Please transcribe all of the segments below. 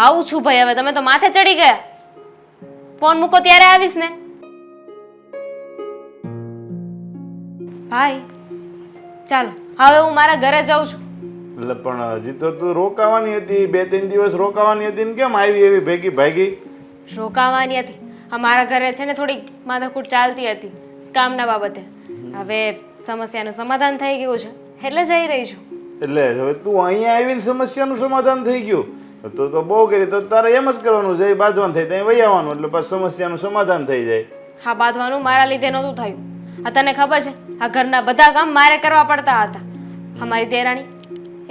આવું છું ભાઈ હવે તમે તો માથે ચડી ગયા. ફોન મૂકો ત્યારે આવીશ ને. ભાઈ ચાલો હવે હું મારા ઘરે જાઉં છું. એટલે પણ હજી તો તું રોકાવાની હતી બે ત્રણ દિવસ રોકાવાની હતી ને કેમ આવી એવી ભેગી ભાગી? રોકાવાની હતી. અમારા ઘરે છે ને થોડીક માથાકૂટ ચાલતી હતી કામના બાબતે. હવે સમસ્યાનું સમાધાન થઈ ગયું છે. એટલે જઈ રહી છું. એટલે હવે તું અહીંયા આવીને સમસ્યાનું સમાધાન થઈ ગયું. તો તો બહુ કરી તો તારે એમ જ કરવાનું છે બાંધવાનું થાય ત્યાં વહી આવવાનું એટલે પછી સમસ્યાનું સમાધાન થઈ જાય. હા બાંધવાનું મારા લીધે નહોતું થયું. આ તને ખબર છે આ ઘરના બધા કામ મારે કરવા પડતા હતા. અમારી દેરાણી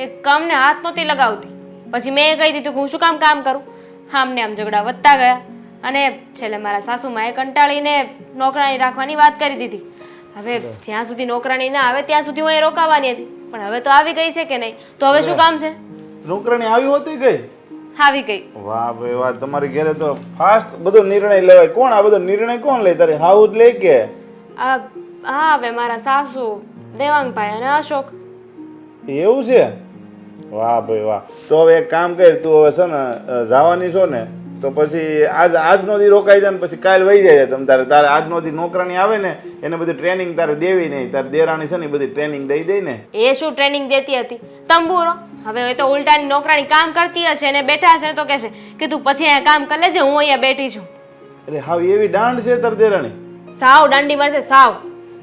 એ કામને હાથ નહોતી લગાવતી. પછી મેં કહી દીધું કે હું શું કામ કામ કરું? આમને આમ ઝઘડા વધતા ગયા. અને છેલ્લે મારા સાસુમાએ કંટાળીને નોકરાણી રાખવાની વાત કરી દીધી. હવે જ્યાં સુધી નોકરાણી ના આવે ત્યાં સુધી હું અહીં રોકાવાની હતી. પણ હવે તો આવી ગઈ છે કે નહીં? તો હવે શું કામ છે? નોકરાણી આવી હોતી ગઈ? આવી ગઈ. વાહ ભાઈ વાહ તમારી ઘરે તો ફાસ્ટ બધો નિર્ણય લેવાય. કોણ આ બધો નિર્ણય કોણ લે? તારે હાઉ જ લે કે? આ હા હવે મારા સાસુ દેવાંગભાઈ અને અશોક. એવું છે? વાહ ભાઈ વાહ. તો હવે એક કામ કર તું હવે છે ને જવાની છો ને તો પછી આજ આજનો દી રોકાઈ જાય ને પછી કાલ વહી જાય તમ તારે. તારે આજનો દી નોકરાણી આવે ને એને બધી ટ્રેનિંગ તારે દેવી નહીં. તારે દેરાણી છે ને એ બધી ટ્રેનિંગ દઈ દઈ ને. એ શું ટ્રેનિંગ દેતી હતી? તંબુરો. હવે એ તો ઉલટાની નોકરાણી કામ કરતી હશે ને બેઠા હશે તો કહેશે કે તું પછી અહીંયા કામ કરી લેજે હું અહીંયા બેઠી છું. અરે હાવ એવી દાંડ છે તાર દેરાણી. સાવ દાંડી મારશે સાવ.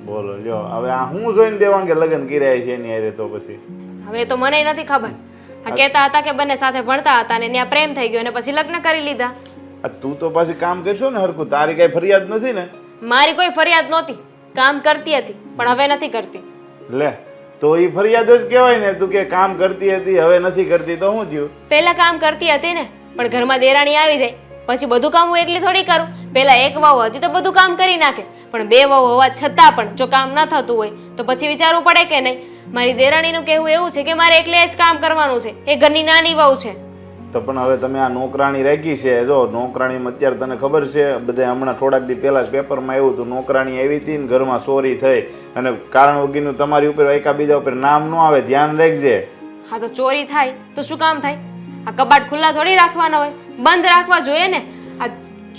બોલો જો હવે આ હું જોઈને દેવાંગે લગ્ન કર્યા છે એની અરે તો પછી? હવે તો મને નથી ખબર. કહેતા હતા કે બંને સાથે ભણતા હતા ને ત્યાં પ્રેમ થઈ ગયો અને પછી લગ્ન કરી લીધા. આ તું તો પાછી કામ કરશો ને હરકું તારી કઈ ફરિયાદ નથી ને? મારી કોઈ ફરિયાદ નહોતી. કામ કરતી હતી પણ હવે નથી કરતી. લે તો એ ફરિયાદ જ કહેવાય ને. તું કે કામ કરતી હતી હવે નથી કરતી તો શું થયું? પહેલા કામ કરતી હતી ને પણ ઘરમાં દેરાણી આવી જાય. પછી બધું કામ હું એકલી થોડી કરું. પહેલા એક વહુ હતી તો બધું કામ કરી નાખે. પણ બે વહુ હોવા છતાં પણ જો કામ ન થતું હોય તો પછી વિચારવું પડે કે નહીં? મારી દેરાણીનું કહેવું એવું છે કે મારે એકલે જ કામ કરવાનું છે. એ ઘરની નાની વહુ છે. તો પણ હવે તમે આ નોકરાણી રાખી છે. જો નોકરાણીમાં અત્યારે તને ખબર છે બધા હમણાં થોડાક દી પહેલા જ પેપરમાં આવ્યું હતું નોકરાણી આવી હતી ને ઘરમાં ચોરી થઈ. અને કારણ વગીનું તમારી ઉપર એકા બીજા ઉપર નામ ન આવે ધ્યાન રાખજે. હા તો ચોરી થાય તો શું કામ થાય? આ કબાટ ખુલ્લા થોડી રાખવાના હોય બંધ રાખવા જોઈએ ને? આ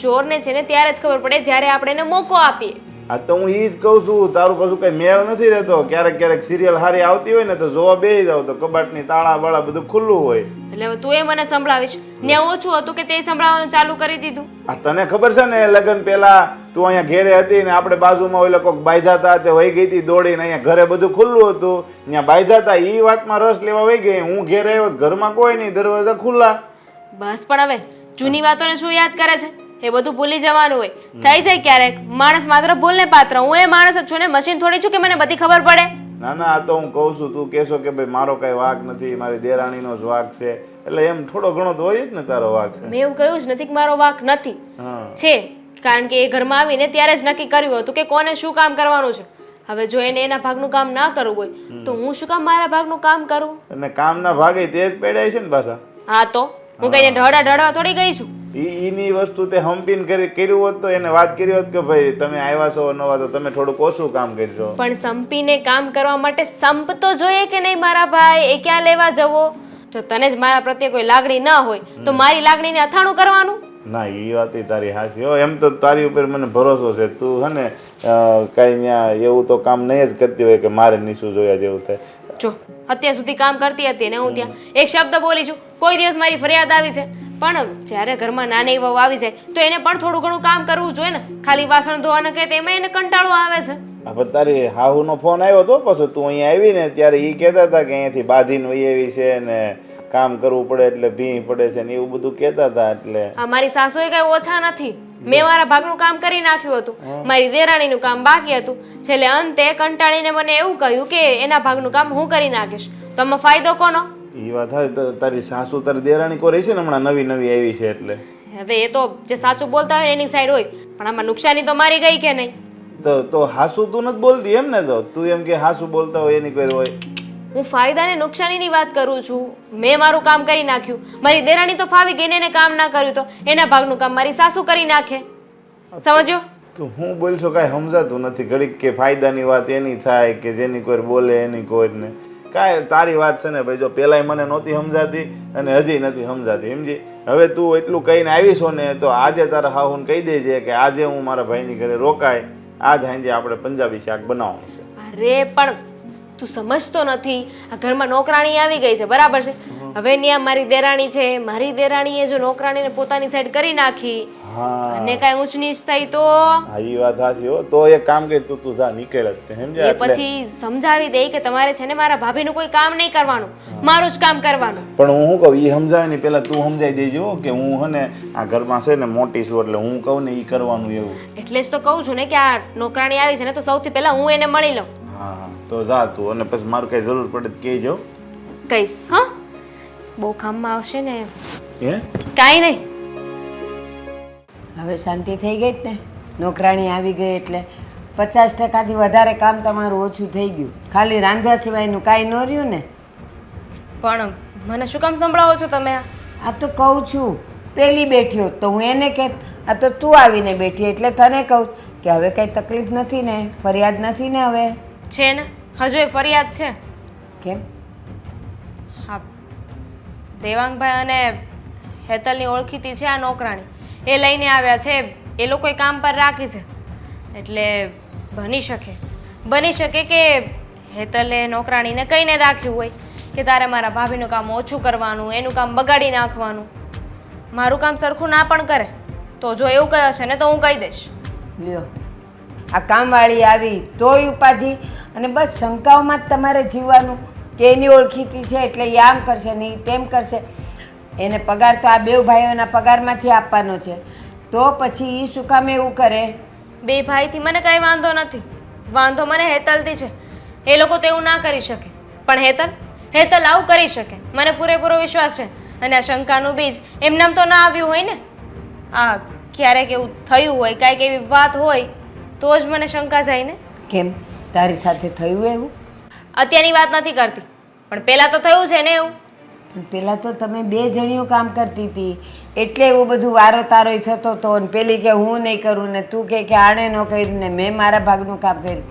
ચોરને છે ને ત્યારે જ ખબર પડે જ્યારે આપણે એને મોકો આપીએ. આ તો હું એ જ કહું છું તારું કશું કઈ મેળ નથી રહેતો. ક્યારેક ક્યારેક સિરિયલ હારી આવતી હોય ને તો જોવા બેસી જાવ તો કબાટની તાળા વાળા બધું ખુલ્લું હોય. એટલે તું એ મને સંભળાવીશ. ને ઓછું હતું કે તે સંભળાવવાનું ચાલુ કરી દીધું. આ તને ખબર છે ને લગ્ન પહેલા તું અહીંયા ઘેરે હતી ને આપણે બાજુમાં ઓલા કોઈક બાંધ્યા હતા તે વહી ગઈ હતી દોડીને અહીંયા ઘરે બધું ખુલ્લું હતું. ત્યાં બાંધ્યા હતા એ વાતમાં રસ લેવા વહી ગઈ. હું ઘેરે આવ્યો ઘરમાં કોઈ નહીં દરવાજા ખુલ્લા. બસ પણ હવે જૂની વાતોને શું યાદ કરે છે? એ બધું ભૂલી જવાનું હોય. થઈ જાય ક્યારેક. માણસ માત્ર ભૂલને પાત્ર. હું એ માણસ જ છું ને મશીન થોડી છું કે મને બધી ખબર પડે? ના ના આ તો હું કહું છું તું કહેશો કે ભાઈ મારો કઈ વાક નથી મારી દેરાણીનો જ વાક છે. એટલે એમ થોડો ઘણો તો હોય જ ને તારો વાક મેં એવું કહ્યું જ નથી કે મારો વાક નથી. છે. કારણ કે એ ઘરમાં આવીને ત્યારે જ નક્કી કર્યું હતું કે કોને શું કામ કરવાનું છે. હવે જો એને એના ભાગનું કામ ના કરવું હોય તો હું શું કામ મારા ભાગનું કામ કરું? અને કામના ભાગે તે જ પેડાય છે ને પાછા? હા તો. હું કઈને ઢળા ઢળવા થોડી ગઈ છું. ઈની વસ્તુ તે હમ્પીન કરી કર્યું હોત તો એને વાત કરી હોત કે ભાઈ તમે આવ્યા છો નવા તો તમે થોડુંક ઓછું કામ કરજો. પણ સંપીને કામ કરવા માટે સંપ તો જોઈએ કે નહીં મારા ભાઈ? એ ક્યાં લેવા જવો? જો તને જ મારા પ્રત્યે કોઈ લાગણી ન હોય તો મારી લાગણીને અથાણું કરવાનું? ના એ વાત તારી હાચી. હો એમ તો તારી ઉપર મને ભરોસો છે. તું હે ને કાંઈ ત્યાં એવું તો કામ નહીં જ કરતી હોય કે મારે નીચું જોયા જેવું થાય. જો અત્યાર સુધી કામ કરતી હતી ને હું ત્યાં. એક શબ્દ બોલી છું. કોઈ દિવસ મારી ફરિયાદ આવી છે. પણ જ્યારે ઘરમાં નાની વહુ આવી જાય તો એને પણ થોડું ઘણું કામ કરવું જોઈએ ને. ખાલી વાસણ ધોવાના કહે તેમાં એને કંટાળો આવે છે. હવે તારી હાહુનો ફોન આવ્યો તો પછી તું અહીંયા આવી ને ત્યારે એ કહેતા હતા કે અહીંયાથી બાંધીને વહી આવી છે ને કામ કરવું પડે એટલે ભી પડે છે ને એવું બધું કહેતા હતા એટલે. આ મારી સાસુએ કઈ ઓછા નથી. મેં મારા ભાગનું કામ કરી નાખ્યું હતું. મારી દેરાણીનું કામ બાકી હતું. છેલ્લે અંતે કંટાળીને મને એવું કહ્યું કે એના ભાગનું કામ હું કરી નાખીશ. તો આમાં ફાયદો કોનો? એ વાત તો તારી સાસુ તારી દેરાણી કોઈ છે ને હમણાં નવી નવી આવી છે એટલે? હવે એ તો જે સાચું બોલતા હોય ને એની સાઈડ હોય પણ આમાં નુકસાની તો મારી ગઈ કે નહીં? તો તો હાસુ તું નથી બોલતી એમ ને તો? તું એમ કે હાસુ બોલતા હોય એની કોઈ હોય? હું ફાયદા ને નુકસાનીની વાત કરું છું. મેં મારું કામ કરી નાખ્યું. મારી દેરાણી તો ફાવી ગઈ ને એને કામ ના કર્યું તો એના ભાગનું કામ મારી સાસુ કરી નાખે. સમજ્યો તો હું બોલશો કાંઈ સમજાતું નથી. ઘડીક કે ફાયદાની વાત એની થાય કે જેની કોઈ બોલે એની કોઈ ને કાંઈ તારી વાત છે ને ભાઈ જો પહેલાંય મને નહોતી સમજાતી અને હજી નથી સમજાતી સમજી? હવે તું એટલું કહીને આવીશો ને તો આજે તારા હાહુન કહી દેજે કે આજે હું મારા ભાઈની ઘરે રોકાય આજ સાંજે આપણે પંજાબી શાક બનાવવાનું છે. અરે પણ તું સમજતો નથી. આ ઘરમાં નોકરાણી આવી ગઈ છે બરાબર છે? હવે ત્યાં મારી દેરાણી છે મારી દેરાણીએ જો નોકરાણીને પોતાની સાઈડ કરી નાખી અને કાંઈ ઊંચ નીચ થઈ તો? હા એ વાત હાચી હો. તો એક કામ કર તું તું જા નીકળ જ સમજ્યા? એ એટલે પછી સમજાવી દે કે તમારે છે ને મારા ભાભીનું કોઈ કામ નહીં કરવાનું. મારું જ કામ કરવાનું. પણ હું શું કહું એ સમજાવે ને પહેલાં તું સમજાવી દેજો કે હું હે ને આ ઘરમાં છે ને મોટી છું એટલે હું કહું ને એ કરવાનું એવું. એટલે જ તો કહું છું ને કે આ નોકરાણી આવી છે ને તો સૌથી પહેલા હું એને મળી લઉં. હા હા. તો જા તું અને પછી મારું કઈ જરૂર પડે તો કહેજો. કહીશ હા? બહુ કામમાં આવશે ને. હે? કાંઈ નહીં. હવે શાંતિ થઈ ગઈ જ ને? નોકરાણી આવી ગઈ એટલે પચાસ ટકાથી વધારે કામ તમારું ઓછું થઈ ગયું. ખાલી રાંધવા સિવાયનું કાંઈ ન રહ્યું ને? પણ મને શું કામ સંભળાવો છો તમે આ? તો કહું છું પેલી બેઠી હોત તો હું એને કે આ તો તું આવીને બેઠી એટલે તને કહું કે હવે કંઈ તકલીફ નથી ને ફરિયાદ નથી ને હવે? છે ને? હજુ એ ફરિયાદ છે. કેમ? હા. દેવાંગભાઈ અને હેતલની ઓળખીતી છે આ નોકરાણી. એ લઈને આવ્યા છે, એ લોકોએ કામ પર રાખી છે. એટલે બની શકે. બની શકે કે હેતલે નોકરાણીને કહીને રાખ્યું હોય કે તારે મારા ભાભીનું કામ ઓછું કરવાનું, એનું કામ બગાડી નાખવાનું. મારું કામ સરખું ના પણ કરે. તો જો એવું કહે હશે ને તો હું કહી દઈશ. લ્યો. આ કામવાળી આવી તોય ઉપાધિ અને બસ શંકાઓમાં જ તમારે જીવવાનું. કે એની ઓળખીતી છે એટલે આમ કરશે નહીં તેમ કરશે. એને પગાર તો આ બે ભાઈઓના પગારમાંથી આપવાનો છે. તો પછી એ શું કામ એવું કરે? બે ભાઈથી મને કાંઈ વાંધો નથી. વાંધો મને હેતલથી છે. એ લોકો તો એવું ના કરી શકે. પણ હેતલ? હેતલ આવું કરી શકે. મને પૂરેપૂરો વિશ્વાસ છે. અને આ શંકાનું બીજ એમનામ તો ના આવ્યું હોય ને? આ ક્યારેક એવું થયું હોય કાંઈક એવી વાત હોય તો જ મને શંકા જાય ને? કેમ? તારી સાથે થયું એવું? અત્યારની વાત નથી કરતી. પણ પહેલાં તો થયું છે ને એવું? પહેલાં તો તમે બે જણીઓ કામ કરતી હતી. એટલે એવું બધું વારો તારોય થતો હતો ને પેલી કે હું નહીં કરું ને તું કે કે આણે ન કર્યું ને મેં મારા ભાગનું કામ કર્યું.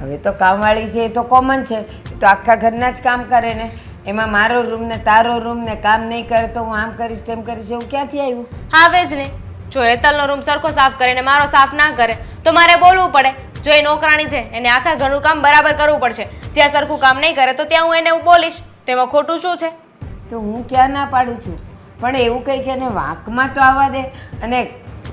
હવે તો કામવાળી છે એ તો કોમન છે. એ તો આખા ઘરના જ કામ કરે ને. એમાં મારો રૂમ ને તારો રૂમ ને કામ નહીં કરે તો હું આમ કરીશ તેમ કરીશ એવું ક્યાંથી આવ્યું? આવે જ ને. જો હેતલનો રૂમ સરખો સાફ કરે ને મારો સાફ ના કરે, તો મારે બોલવું પડે. જો એ નોકરાણી છે, એને આખા ઘરનું કામ બરાબર કરવું પડશે. જ્યાં સરખું કામ નહીં કરે તો ત્યાં હું એને બોલીશ. તેમાં ખોટું શું છે? તો હું ક્યાં ના પાડું છું? પણ એવું કંઈક એને વાંકમાં તો આવવા દે. અને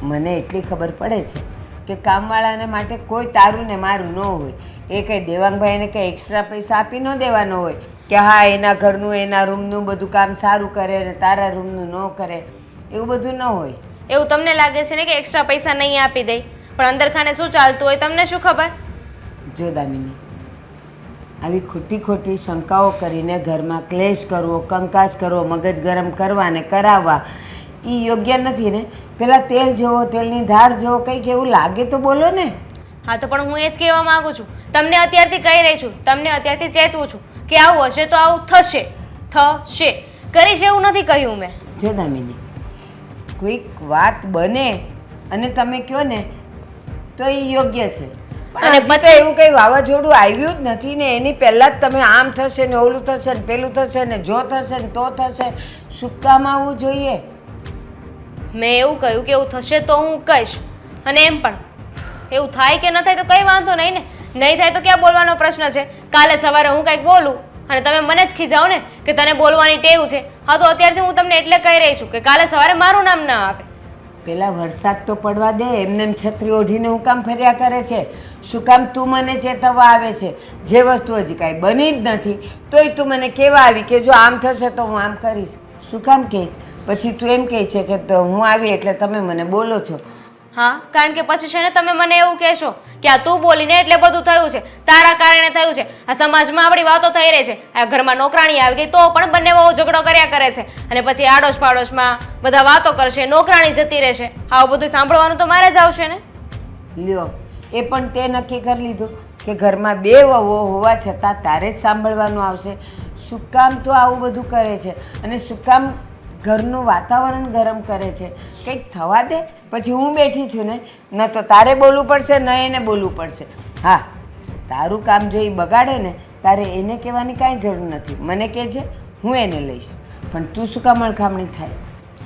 મને એટલી ખબર પડે છે કે કામવાળાને માટે કોઈ તારું ને મારું ન હોય. એ કંઈ દેવાંગભાઈને કંઈ એક્સ્ટ્રા પૈસા આપી ન દેવાનો હોય કે હા એના ઘરનું એના રૂમનું બધું કામ સારું કરે ને તારા રૂમનું ન કરે. એવું બધું ન હોય. એવું તમને લાગે છે ને કે એક્સ્ટ્રા પૈસા નહીં આપી દે? પણ અંદર ખાને શું ચાલતું હોય તમને શું ખબર? જો દામિની આવી ખોટી ખોટી શંકાઓ કરીને ઘરમાં ક્લેશ કરવો કંકાસ કરવો મગજ ગરમ કરવા ને કરાવવા એ યોગ્ય નથી ને. પેલા તેલ જોવો તેલની ધાર જોવો કંઈક એવું લાગે તો બોલો ને. હા તો પણ હું એ જ કહેવા માંગુ છું. તમને અત્યારથી કહી રહી છું તમને અત્યારથી ચેતવું છું કે આવું હશે તો આવું થશે થશે. કરીશ એવું નથી કહ્યું મેં. જો દામિની કોઈક વાત બને અને તમે કહો ને તો એ યોગ્ય છે. અને પછી- એવું કંઈ વાવાઝોડું આવ્યું જ નથી ને એની પહેલા જ તમે આમ થશે ને ઓલું થશે ને પેલું થશે ને જો થશે ને તો થશે શું કામ આવવું જોઈએ. મેં એવું કહ્યું કે એવું થશે તો હું કહીશ. અને એમ પણ એવું થાય કે ન થાય તો કંઈ વાંધો નહીં ને. નહીં થાય તો ક્યાં બોલવાનો પ્રશ્ન છે? કાલે સવારે હું કંઈક બોલું અને તમે મને જ ખીજાવ ને કે તને બોલવાની ટેવ છે. હા તો અત્યારથી હું તમને એટલે કહી રહી છું કે કાલે સવારે મારું નામ ના આવે. પેલા વરસાદ તો પડવા દે, એમને એમ છત્રી ઓઢીને હું કામ ફર્યા કરે છે. શું કામ તું મને ચેતવવા આવે છે? જે વસ્તુ હજી કાંઈ બની જ નથી. તોય તું મને કેવા આવી કે જો આમ થશે તો હું આમ કરીશ. શું કામ કહે પછી તું એમ કહે છે કે હું આવી એટલે તમે મને બોલો છો. હા? કારણ કે પછી છે ને તમે મને એવું કહેશો કે આ તું બોલીને એટલે બધું થયું છે. તારા કારણે થયું છે. આ સમાજમાં આપણી વાતો થઈ રહી છે. આ ઘરમાં નોકરાણી આવી ગઈ તો પણ બંને બહુ ઝઘડો કર્યા કરે છે. અને પછી આડોશ પાડોશમાં બધા વાતો કરશે, નોકરાણી જતી રહેશે. આવું બધું સાંભળવાનું તો મારે જ આવશે ને? લ્યો, એ પણ તે નક્કી કરી લીધું કે ઘરમાં બે વહુઓ હોવા છતાં તારે જ સાંભળવાનું આવશે. શું કામ તો આવું બધું કરે છે? અને શું કામ ઘરનું વાતાવરણ ગરમ કરે છે. કંઈક થવા દે પછી હું બેઠી છું ને ન તો તારે બોલવું પડશે ન એને બોલવું પડશે. હા તારું કામ જો એ બગાડે ને તારે એને કહેવાની કાંઈ જરૂર નથી. મને કહેજે હું એને લઈશ. પણ તું શું કામ અળખામણી થાય?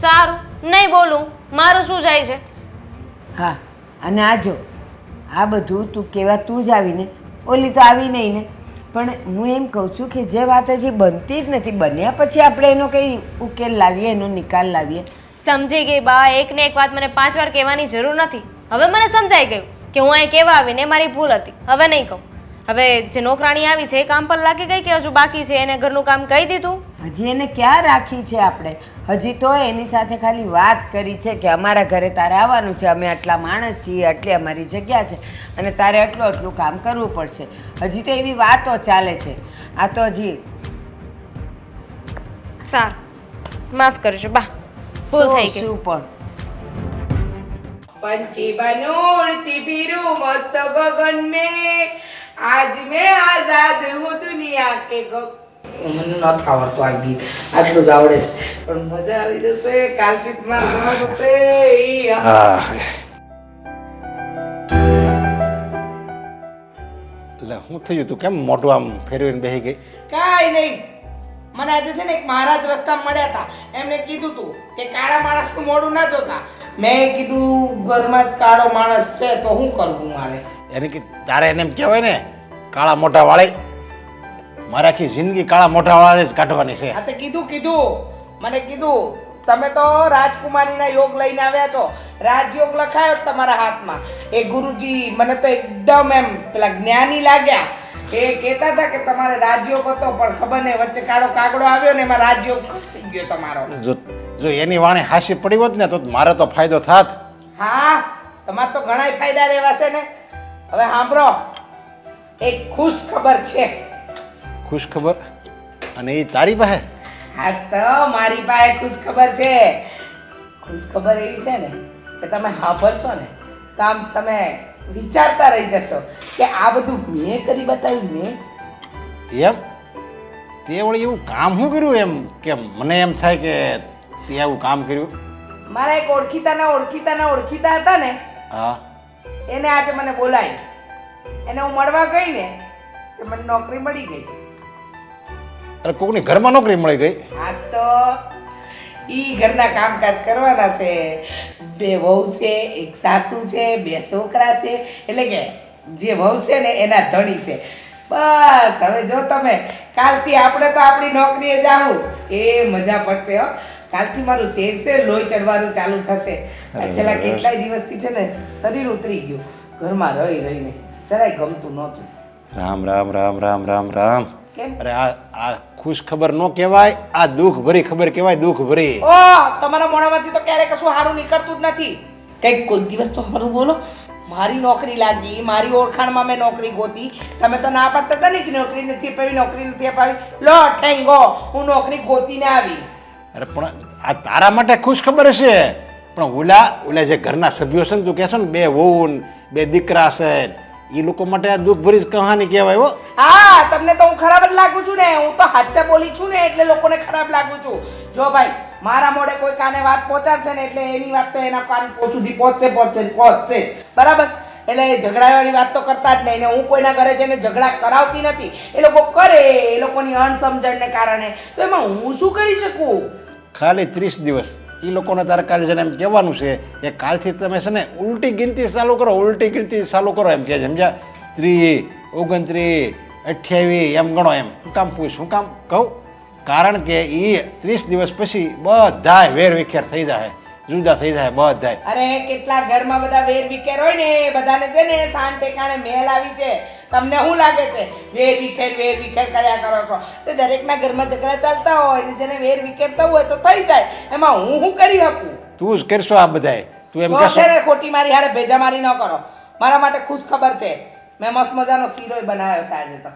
સારું નહીં બોલું. મારું શું જાય છે? હા અને આ જો આ બધું તું કહેવા તું જ આવીને ઓલી તો આવી નહીં ને. પણ હું એમ કહું છું કે જે વાત હજી બનતી જ નથી, બન્યા પછી આપણે એનો કંઈ ઉકેલ લાવીએ, એનો નિકાલ લાવીએ. સમજી ગઈ બા, એકને એક વાત મને પાંચ વાર કહેવાની જરૂર નથી. હવે મને સમજાઈ ગયું કે હું અહીં કહેવા આવીને મારી ભૂલ હતી. હવે નહીં કહું. હવે જે નોકરાણી આવી છે, એ કામ પર લાગી ગઈ કે હજુ બાકી છે? એને ઘરનું કામ કહી દીધું? હજી એને ક્યાં રાખી છે આપણે? હજી તો એની સાથે ખાલી વાત કરી છે કે અમારા ઘરે તારે આવવાનું છે. અમે આટલા માણસ છીએ આટલી અમારી જગ્યા છે અને તારે આટલું આટલું કામ કરવું પડશે. હજી તો એવી વાતો ચાલે છે. આ તો હજી સાર. માફ કરજો બા. ભૂલ થઈ ગઈ. શું પણ? પંછી બનોળતી ભીરુ મસ્ત બગન મે. આજ મે આઝાદ હું દુનિયા કે ગો મને નથી આવડતું આ ગીત. આટલું જ આવડે છે. પણ મજા આવી જશે કાલથી જ મારે જવાનું છે એટલે શું થયું તું કેમ મોઢું આમ ફેરવીને બેસી ગઈ? કાંઈ નહીં. મને આજે છે ને એક મહારાજ રસ્તા મળ્યા હતા. એમને કીધું તું કે કાળા માણસનું મોઢું ના જોતા. મેં કીધું ઘરમાં જ કાળો માણસ છે તો હું કરવું મારે? એને કે તારે એને એમ કહેવાય ને કાળા મોટા વાળી મારે આખી જિંદગી કાળા મોઢા વાળા જ કાઢવાની છે. હા તે કીધું કીધું. મને કીધું તમે તો રાજકુમારીના યોગ લઈને આવ્યા છો. રાજયોગ લખાયો તમારા હાથમાં. એ ગુરુજી મને તો એકદમ એમ પેલા જ્ઞાની લાગ્યા. એ કહેતા હતા કે તમારે રાજયોગ હતો પણ ખબર નહીં વચ્ચે કાળો કાગડો આવ્યો ને એમાં રાજયોગ ખસી ગયો તમારો. જો જો એની વાણી હાસી પડી હોત ને તો મારે તો ફાયદો થાત. હા તમારે તો ઘણાય ફાયદા લેવાશે ને. હવે સાંભળો એક ખુશ ખબર છે. ખુશ ખબર અને એ તારી પાસે? આજ તો મારી પાસે ખુશ ખબર છે. ખુશ ખબર એવી છે ને કે તમે હાભરશો ને તો આમ તમે વિચારતા રહી જશો કે આ બધું મેં કરી બતાવ્યું મેં એમ? તે વળી એવું કામ શું કર્યું એમ? કે મને એમ થાય કે તે આવું કામ કર્યું? મારા એક ઓળખીતાના ઓળખીતાના ઓળખીતા હતા ને હા. એને આજે મને બોલાવી. એને હું મળવા ગઈ ને તો મને નોકરી મળી ગઈ. અરે કોકની ઘરમાં નોકરી મળી ગઈ. આજ તો ઈ ઘરના કામકાજ કરવાના છે. બે વહુ છે એક સાસુ છે બે છોકરા છે. એટલે કે જે વહુ છે ને એના ધણી છે. બસ હવે જો તમે કાલથી આપણે તો આપણી નોકરીએ જાવું. એ મજા પડશે હો. કાલથી મારું શેર શેર લોહી ચડવાનું ચાલુ થશે. છેલ્લા કેટલાય દિવસથી છે ને શરીર ઉતરી ગયું. ઘરમાં રહી રહીને જરાય ગમતું નહોતું. રામ રામ રામ રામ રામ રામ. અરે આ આ ખુશ ખબર નો કહેવાય આ દુઃખ ભરી ખબર કહેવાય દુઃખ ભરી. ઓ તમારા મોઢામાંથી તો ક્યારે કશું સારું નીકળતું જ નથી. કંઈક કોઈ દિવસ તો સારું બોલો. મારી નોકરી લાગી મારી ઓળખાણમાં મેં નોકરી ગોતી. તમે તો ના પાડતા હતા ને કે નોકરી નથી અપાવી નોકરી નથી અપાવી? લો ઠેંગો હું નોકરી ગોતીને આવી. અરે પણ આ તારા માટે ખુશ ખબર હશે પણ ઓલા ઓલા જે ઘરના સભ્યો છે ને તું કહેશો ને બે વહુ બે દીકરા છે. એ લોકો માટે આ દુઃખ ભરી કહાની કહેવાય હો. હા તમને તો હું ખરાબ જ લાગુ છું ને. હું તો હાચા બોલી છું ને એટલે લોકોને ખરાબ લાગુ છું. જો ભાઈ મારા મોડે કોઈ કાને વાત પહોંચાડશે ને એટલે એની વાત તો એના કાન સુધી પહોંચશે પહોંચશે પહોંચશે. બરાબર? એટલે એ ઝઘડાવાળી વાત તો કરતા જ નહીં ને હું કોઈના ઘરે જઈને ઝઘડા કરાવતી નથી. એ લોકો કરે એ લોકોની અણસમજણને કારણે. તો એમાં હું શું કરી શકું? ખાલી ત્રીસ દિવસ. એ લોકોને તારે કાલે છે ને એમ કહેવાનું છે કે કાલથી તમે છે ને ઉલટી ગિનતી ચાલુ કરો, ઉલટી ગિનતી ચાલુ કરો એમ કહે છે, સમજ્યા? ત્રીસ, ઓગણત્રીસ, અઠ્યાવીસ, એમ ગણો એમ. શું કામ પૂછ શું કામ કહું? કારણ કે એ ત્રીસ દિવસ પછી બધા વેર વિખેર થઈ જાય જુદા થઈ જાય બધા અરે કેટલા ઘરમાં બધા વેર વિખેર હોય ને બધાને છે ને શાન ટેકાણે મેલ આવી છે. તમને શું લાગે છે? વેર વિખેર વેર વિખેર કર્યા કરો છો. તો દરેકના ઘરમાં ઝઘડા ચાલતા હોય ને જેને વેર વિખેર થવું હોય તો થઈ જાય. એમાં હું શું કરી શકું? તું જ કરશો આ બધાય. તું એમ કહેશો ને ખોટી મારી હારે ભેજા મારી ન કરો. મારા માટે ખુશ ખબર છે. મેં મસ્ત મજાનો શીરો બનાવ્યો સાંજે તો.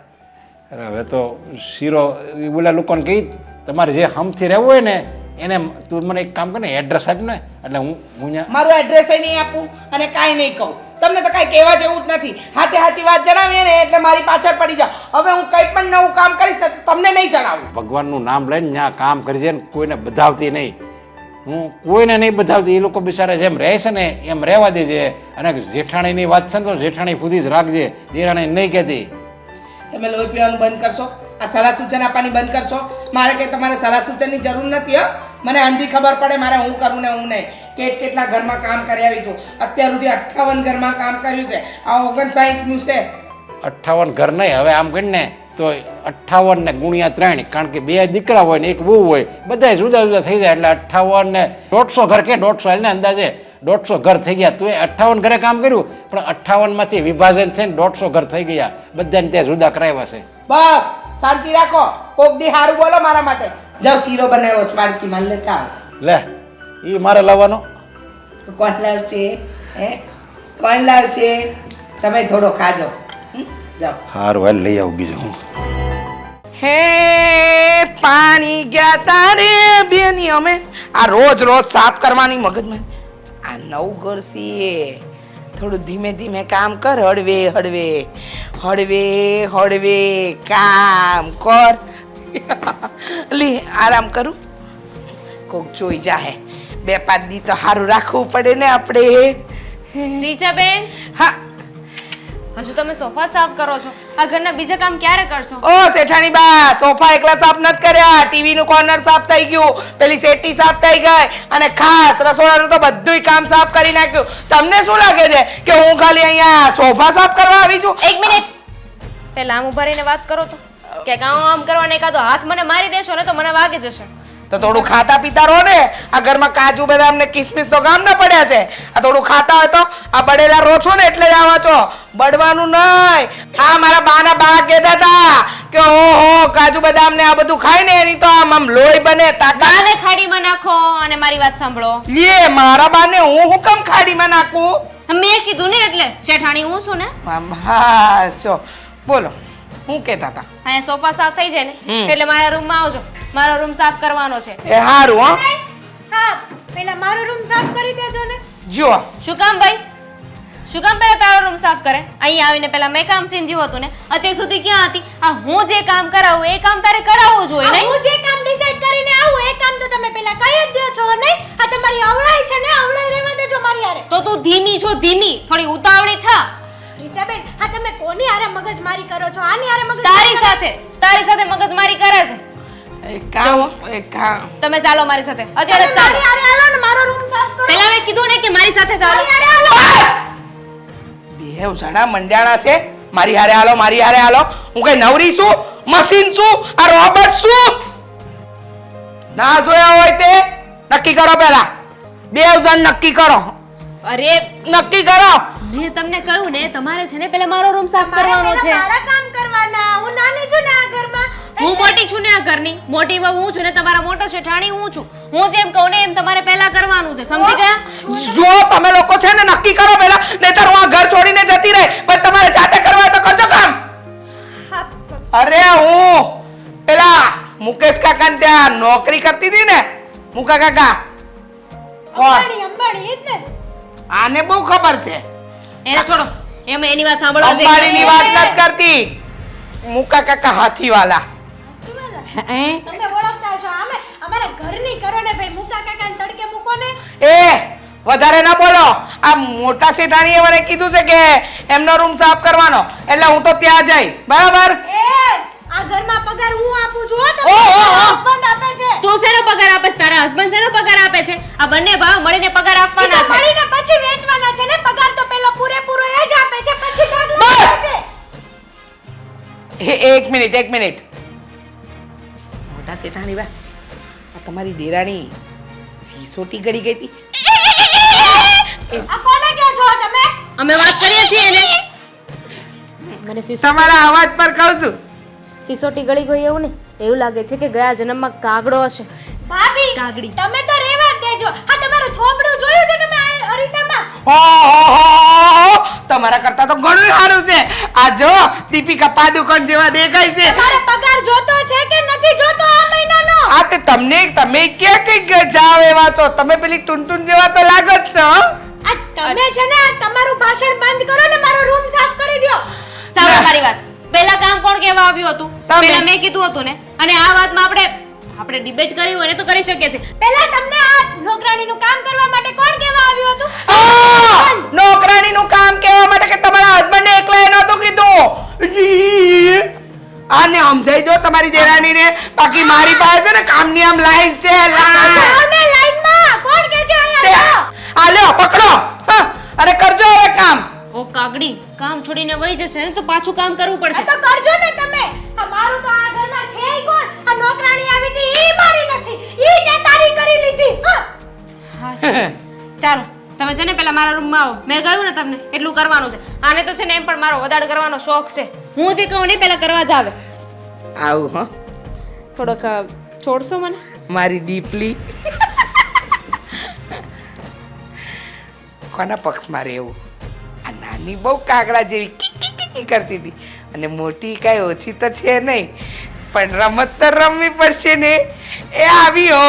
અરે હવે તો શીરો ઓલા લોકોને કહી તમારે જે હમથી રહેવું હોય ને એને તું મને એક કામ કર ને એડ્રેસ આપ ને એટલે હું હું મારું એડ્રેસ નહીં આપું અને કાંઈ નહીં કહું. તમને તો કાંઈ કહેવા જેવું જ નથી. સાચી સાચી વાત જણાવીએ ને એટલે મારી પાછળ પડી જાઓ. હવે હું કંઈ પણ નવું કામ કરીશ ને તો તમને નહીં જણાવું. ભગવાનનું નામ લઈને ત્યાં કામ કરજે ને કોઈને બધાવતી નહીં. હું કોઈને નહીં બધાવતી એ લોકો બિચારા જેમ રહે છે ને એમ રહેવા દેજે. અને જેઠાણીની વાત છે ને તો જેઠાણી ખુદી જ રાખજે. દેરાણી નહીં કહેતી. તમે લોહી પીવાનું બંધ કરશો? આ સલાહ સૂચન આપવાની બંધ કરશો? મારે કે તમારે સલાહ સૂચનની જરૂર નથી હો? મને અંધી ખબર પડે મારે હું કરું ને હું નહીં. કેટ કેટલા ઘરમાં કામ કરી આવીશું અત્યાર સુધી અઠ્ઠાવન ઘરમાં કામ કર્યું છે. આ ઓગણસાઠનું છે. અઠ્ઠાવન ઘર નહીં હવે આમ ગણ ને તો અઠ્ઠાવન ને ગુણ્યા ત્રણ કારણ કે બે દીકરા હોય ને એક બહુ હોય બધા જુદા જુદા થઈ જાય એટલે અઠ્ઠાવન ને દોઢસો ઘર કે દોઢસો એને અંદાજે દોઢસો ઘર થઈ ગયા. તું એ અઠ્ઠાવન ઘરે કામ કર્યું પણ અઠ્ઠાવનમાંથી વિભાજન થઈને દોઢસો ઘર થઈ ગયા. બધાને ત્યાં જુદા કરાવ્યા છે. બસ! શાંતિ રાખો. કોક દી હારું બોલો મારા માટે. જાઓ શીરો બનાવ્યો છે વાડકીમાં લેતા આવો. લે એ મારે લાવવાનો? કોણ લાવશે હે? કોણ લાવશે? તમે થોડો ખાજો? જાઓ. સારું હાલ લઈ આવું બીજું હું. હે પાણી ગયા તારે બેની અમે આ રોજ રોજ સાફ કરવાની મગજમાં. આ નવ ગરસી થોડું ધીમે ધીમે કામ કર હળવે હળવે. હળવે હળવે કામ કર. લી આરામ કરું. કોક જોઈ જાહે. બે પાંચ દી તો સારું રાખવું પડે ને આપણે. રીચાબેન? હા. હજુ તમે સોફા સાફ કરો છો. આ ઘરના બીજા કામ ક્યારે કરશો? ઓ શેઠાણી બા સોફા એકલા સાફ નથી કર્યા. ટીવી નું કોર્નર સાફ થઈ ગયું. પેલી સેટી સાફ થઈ ગઈ. અને ખાસ રસોડાનું તો બધુંય કામ સાફ કરી નાખ્યું. તમને શું લાગે છે કે હું ખાલી અહીંયા સોફા સાફ કરવા આવી છું? એક મિનિટ. પેલા આમ ઊભા રહીને વાત કરો તો. કે આમ આમ કરવાને એકાદો હાથ મને મારી દેશો ને તો મને વાગી જશે. તો થોડું ખાતા પીતા રહો ને. આ ઘરમાં કાજુ બદામ ને કિસમિસ તો ગામ ના પડ્યા છે. આ થોડું ખાતા હોય તો આ બડેલા રો છો ને એટલે જ આવા છો બડવાનું નહીં હા મારા બાના બા કહેતા હતા કે ઓહો કાજુ બદામ ને આ બધું ખાય ને એની તો આમ આમ લોહી બને બાને ખાડીમાં નાખો અને મારી વાત સાંભળો. યે મારા બાને હું હું કેમ ખાડીમાં નાખું? મેં કીધું ને એટલે. શેઠાણી હું છું ને? હા બોલો હું કહેતા હતા? અહીંયા સોફા સાફ થઈ જાય ને હમ. એટલે મારા રૂમમાં આવજો. મારો રૂમ સાફ કરવાનો છે. એ હારું હો. હા પેલા મારો રૂમ સાફ કરી દેજો ને. જો શું કામ ભાઈ? શું કામ પહેલા તારો રૂમ સાફ કરે? અહીંયા આવીને પહેલા મેં કામ ચીંધ્યું હતું ને. અત્યાર સુધી ક્યાં હતી? આ હું જે કામ કરાવું એ કામ તારે કરાવવું જોઈએ આ નહીં? હું જે કામ ડિસાઈડ કરીને આવું એ કામ તો તમે પેલા કહી જ દો છો નહીં? આ તમારી અવળાઈ છે ને અવળાઈ રહેવા દેજો મારી હારે. તો તું ધીમી છો ધીમી. થોડી ઉતાવળી થા. રીચાબેન હા તમે કોની આરે મગજમારી કરો છો? આની હારે મગજ તારી સાથે તારી સાથે મગજમારી કરે છે. એક કામ એક કામ. તમે ચાલો મારી સાથે. અત્યારે મારી ચાલો હારે હાલો ને મારો રૂમ સાફ કરો. પહેલા મેં કીધું ને કે મારી સાથે ચાલો. મારી હારે હાલો. બે જણા મંડ્યાણા છે. મારી હારે આલો મારી હારે આલો હું કઈ નવરી છું? મશીન છું? આ રોબોટ છું? ના જોયા હોય તે? નક્કી કરો પહેલા. બે જણ નક્કી કરો. અરે નક્કી કરો. મેં તમને કહ્યું ને તમારે છે ને પહેલા મારો રૂમ સાફ કરવાનો છે. મારા કામ કરવાના. હું નાની છું ને આ ઘરમાં. હું મોટી છું ને આ ઘરની. મોટી વહુ હું છું ને તમારા મોટો શેઠાણી હું છું. હું જેમ કહું ને એમ તમારે પહેલા કરવાનું છે સમજી ગયા? જો તમે લોકો છે ને નક્કી કરો પહેલા નહીતર હું આ ઘર છોડીને જતી રહે. પણ તમારે જાતે કરવા તો કરજો કામ. અરે હું પેલા મુકેશ કાકા ત્યાં નોકરી કરતી હતી ને. મુકા કાકા. કોણ આને બહુ ખબર છે. એને છોડો. એમ એની વાત સાંભળવા જઈ અંબાણીની વાત નથી કરતી. મુકા કાકા હાથીવાલા. હે? તમે ઓળખતા છો. અમે અમારા ઘરની કરો ને ભાઈ મુકા કાકાને તડકે મૂકો ને. એ વધારે ના બોલો. આ મોટા શેઠાણીએ મને કીધું છે કે એમનો રૂમ સાફ કરવાનો. એટલે હું તો ત્યાં જઈ. બરાબર? એ આ ઘરમાં પગાર હું આપું છું હો ઓ, ઓ, ઓ. હસબન્ડ આપે છે. તું શેનો પગાર આપે છે? તારા હસબન્ડ શેનો પગાર આપે છે? આ બંને ભાવ મળીને પગાર આપવાના છે. મળીને પછી વેચવાના છે ને પગાર એ એક મિનિટ એક મિનિટ મોટા શેઠાણી બા આ તમારી દેરાણી સીસોટી ગળી ગઈ હતી અમે વાત કરીએ છીએ એને મને તમારા અવાજ પર કહું છું સિસોટી ગળી ગઈ એવું નહીં એવું લાગે છે કે ગયા જન્મમાં કાગડો હશે ભાભી કાગડી. તમે તો રેવા દેજો આ તમારું થોબડું જોયું છે તમે અરીસામાં ઓહો તમારા કરતા તો ઘણું સારું છે. આ જો દીપિકા પાદુકોણ જેવા દેખાય છે. તમારે પગાર જોતો છે કે નથી જોતો આ મહિનાનો? આ તે તમને તમે ક્યાં કઈ જાવ એવા છો? તમે પેલી ટુનટુન જેવા તો લાગો જ છો આ તમે છે ને તમારું ભાષણ બંધ કરો ને મારો રૂમ સાફ કરી દ્યો સારું મારી વાત. પહેલા કામ કોણ કેવા આવ્યું હતું? તમે. પહેલા મેં કીધું હતું ને? અને આ વાતમાં આપણે આપણે ડિબેટ કરી હોય ને તો કરી શકીએ છીએ. પહેલા તમને આ નોકરાણીનું કામ કરવા માટે કોણ કહેવા આવ્યું હતું? નોકરાણીનું કામ કહેવા માટે કે તમારા હસબન્ડે એકલા નહોતું કીધું. આને સમજાઈ દો તમારી દેરાણીને. બાકી મારી પાસે છે ને કામની આમ લાઈન છે લાઈન લાઈનમાં કોણ કે છે અહીંયા? આ લ્યો પકડો. અને કરજો હવે કામ. ઓ કાગડી કામ છોડીને વહી જશે ને તો પાછું કામ કરવું પડશે. તો કરજો ને તમે. આ મારું તો આ ઘરમાં છે કોણ? આ નોકરાણી આવી હતી ઈ મારી નથી. ઈ તે તારી કરી લીધી. હા. હા ચાલો તમે છે ને પેલા મારા રૂમમાં આવો. મેં કહ્યું ને તમને એટલું કરવાનું છે. આને તો છે ને એમ પણ મારો વધારે કરવાનો શોખ છે. હું જે કહું ને પેલા કરવા જ આવે. આવું હો. થોડોક છોડશો મને? મારી ડીપલી કોના પક્ષમાં રહેવું? આ નાની બહુ કાગડા જેવી કી કી કી કી કરતી હતી. અને મોટી કાંઈ ઓછી તો છે નહીં. પણ રમત તો રમવી પડશે ને. એ આવી હો.